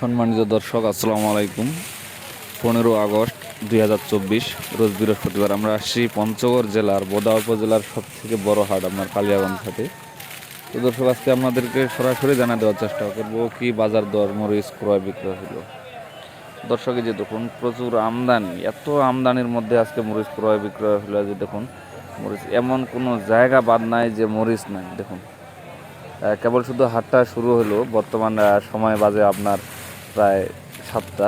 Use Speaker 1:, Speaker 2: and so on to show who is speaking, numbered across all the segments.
Speaker 1: সম্মানিত দর্শক, আসসালামু আলাইকুম। পনেরো আগস্ট দুই হাজার চব্বিশ, রোজ বৃহস্পতিবার আমরা আসছি পঞ্চগড় জেলার বোদা উপজেলার সব থেকে বড় হাট, আপনার কালিয়াগঞ্জ হাটে। তো দর্শক, আজকে আপনাদেরকে সরাসরি জানা দেওয়ার চেষ্টা করব, কি বাজার দর, মরিচ, ক্রয়, বিক্রয় হলো। দর্শক যে দেখুন, প্রচুর আমদানি, এত আমদানির মধ্যে আজকে মরিচ ক্রয়, বিক্রয় হলো। যে দেখুন, মরিচ এমন কোনো জায়গা বাদ নাই যে মরিচ নাই, দেখুন। কেবল শুধু হাটটা শুরু হলো, বর্তমান সময় বাজে আপনার প্রায় সাতটা।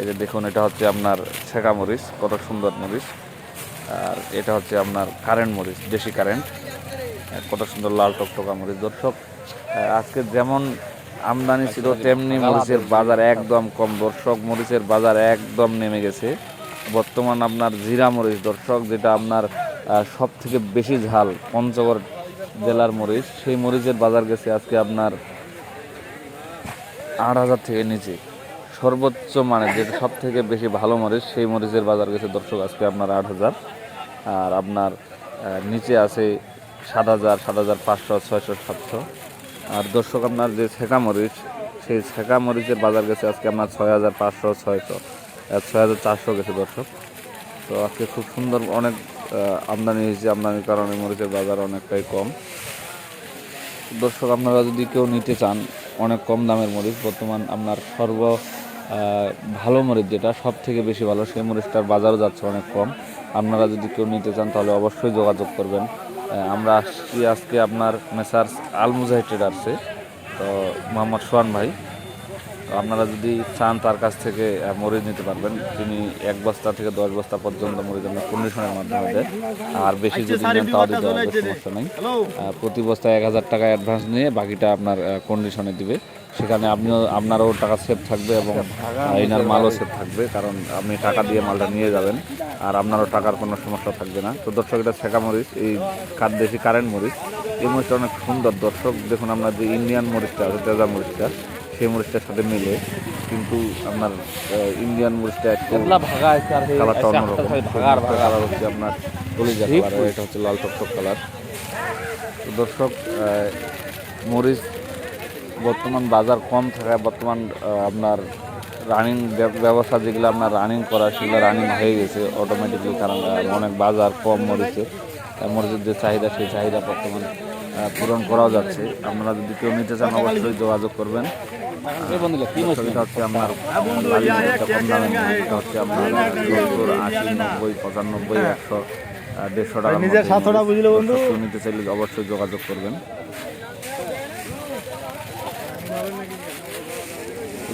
Speaker 1: এই যে দেখুন, এটা হচ্ছে আপনার ছেঁকা মরিচ, কত সুন্দর মরিচ। আর এটা হচ্ছে আপনার কারেন্ট মরিচ, দেশি কারেন্ট। কত সুন্দর লাল টকটকা মরিচ, দর্শক। আজকে যেমন আমদানি ছিল, তেমনি মরিচের বাজার একদম কম। দর্শক, মরিচের বাজার একদম নেমে গেছে। বর্তমান আপনার জিরা মরিচ, দর্শক, যেটা আপনার সব থেকে বেশি ঝাল পঞ্চগড় জেলার মরিচ, সেই মরিচের বাজার গেছে আজকে আপনার আট হাজার থেকে নিচে। সর্বোচ্চ মানে যেটা সব থেকে বেশি ভালো মরিচ, সেই মরিচের বাজার গেছে দর্শক, আজকে আপনার আট হাজার। আর আপনার নিচে আছে সাত হাজার সাত হাজার পাঁচশো, ছয়শো, সাতশো। আর দর্শক, আপনার যে ছেঁকা মরিচ, সেই ছেঁকা মরিচের বাজার গেছে আজকে আপনার ছয় হাজার পাঁচশো, ছয়শো ছয় হাজার চারশো গেছে দর্শক। তো আজকে খুব সুন্দর অনেক আমদানি হয়েছে আমদানির কারণে মরিচের বাজার অনেকটাই কম। দর্শক, আপনারা যদি কেউ নিতে চান অনেক কম দামের মরিচ। বর্তমান আপনার সর্ব ভালো মরিচ যেটা সব থেকে বেশি ভালো, সেই মরিচটার বাজারও যাচ্ছে অনেক কম। আপনারা যদি কেউ নিতে চান, তাহলে অবশ্যই যোগাযোগ করবেন। আমরা আসছি আজকে আপনার মেসার্স আলমুজাহি ট্রেডার্সে। তো মোহাম্মদ সোহান ভাই আপনারা যদি চান তার কাছ থেকে মরিচ নিতে পারবেন। তিনি এক বস্তা থেকে দশ বস্তা পর্যন্ত মরিচ আপনার কন্ডিশনের মাধ্যমে দেয় আর বেশি যদি নেন তাও দিতে হবে সমস্যা নেই। প্রতি বস্তায় এক হাজার টাকা অ্যাডভান্স নিয়ে বাকিটা আপনার কন্ডিশনে দিবে। সেখানে আপনিও আপনারও টাকা সেভ থাকবে এবং এনার মালও সেভ থাকবে কারণ আপনি টাকা দিয়ে মালটা নিয়ে যাবেন। আর আপনারও টাকার কোনো সমস্যা থাকবে না। তো দর্শক এটা ছেঁকা মরিচ এই কাঠ দেশি কারেন্ট মরিচ। এই মরিচটা অনেক সুন্দর দর্শক। দেখুন আপনার যে ইন্ডিয়ান মরিচটা আছে তেজা মরিচটা। সেই মরিচটার সাথে মিলে কিন্তু আপনার ইন্ডিয়ান মরিচটা একটু কালারটা অন্যরকম। কালার হচ্ছে আপনার কলিজা কালার এটা হচ্ছে লাল টকটক কালার তো দর্শক মরিচ বর্তমান বাজার কম থাকায় বর্তমান আপনার রানিং ব্যবসা যেগুলো আপনার রানিং করা সেগুলো রানিং হয়ে গেছে অটোমেটিকলি কারণ অনেক বাজার কম মরিচে মরিচের যে চাহিদা সেই চাহিদা বর্তমান পূরণ করাও যাচ্ছে আপনারা যদি কেউ নিতে চান অবশ্যই যোগাযোগ করবেন এটা হচ্ছে আপনার কম দামে হচ্ছে আপনার সত্তর আশি নব্বই পঁচানব্বই একশো দেড়শো টাকা
Speaker 2: নিজের স্বার্থটা বুঝলে বন্ধু?
Speaker 1: নিতে চাইলে অবশ্যই যোগাযোগ করবেন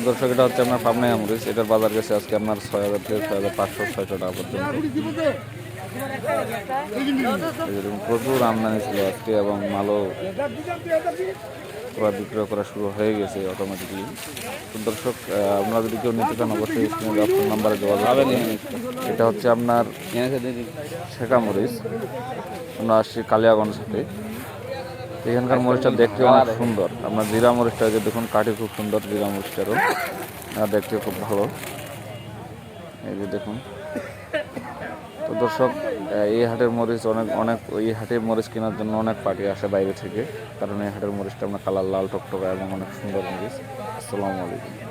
Speaker 1: দর্শক এটা হচ্ছে আপনার পাবনাই আমরিচ এটার বাজার গেছে আজকে আপনার ছয় হাজার থেকে ছয় হাজার পাঁচশো ছয়শো টাকা পর্যন্ত এরকম প্রচুর আমদানি ছিল আজকে এবং মালও ক্রয় বিক্রয় করা শুরু হয়ে গেছে অটোমেটিকলি তো দর্শক আপনারা যদি কেউ নিতে চান অবশ্যই স্ক্রিনে ফোন নাম্বারে যোগাযোগ এটা হচ্ছে আপনার শেখা মরিচ। আমরা আসছি কালিয়াগঞ্জ সাথে এখানকার মরিচটা দেখতে অনেক সুন্দর। আপনার জিরা মরিচটা যে দেখুন কাঠি খুব সুন্দর জিরা মরিচটারও। আর দেখতে খুব ভালো। এই যে দেখুন। তো দর্শক এই হাটের মরিচ অনেক অনেক, এই হাটের মরিচ কেনার জন্য অনেক পার্টি আসে বাইরে থেকে। কারণ এই হাটের মরিচটা আপনার কালার লাল টকটকা এবং অনেক সুন্দর মরিচ। আসসালামু আলাইকুম।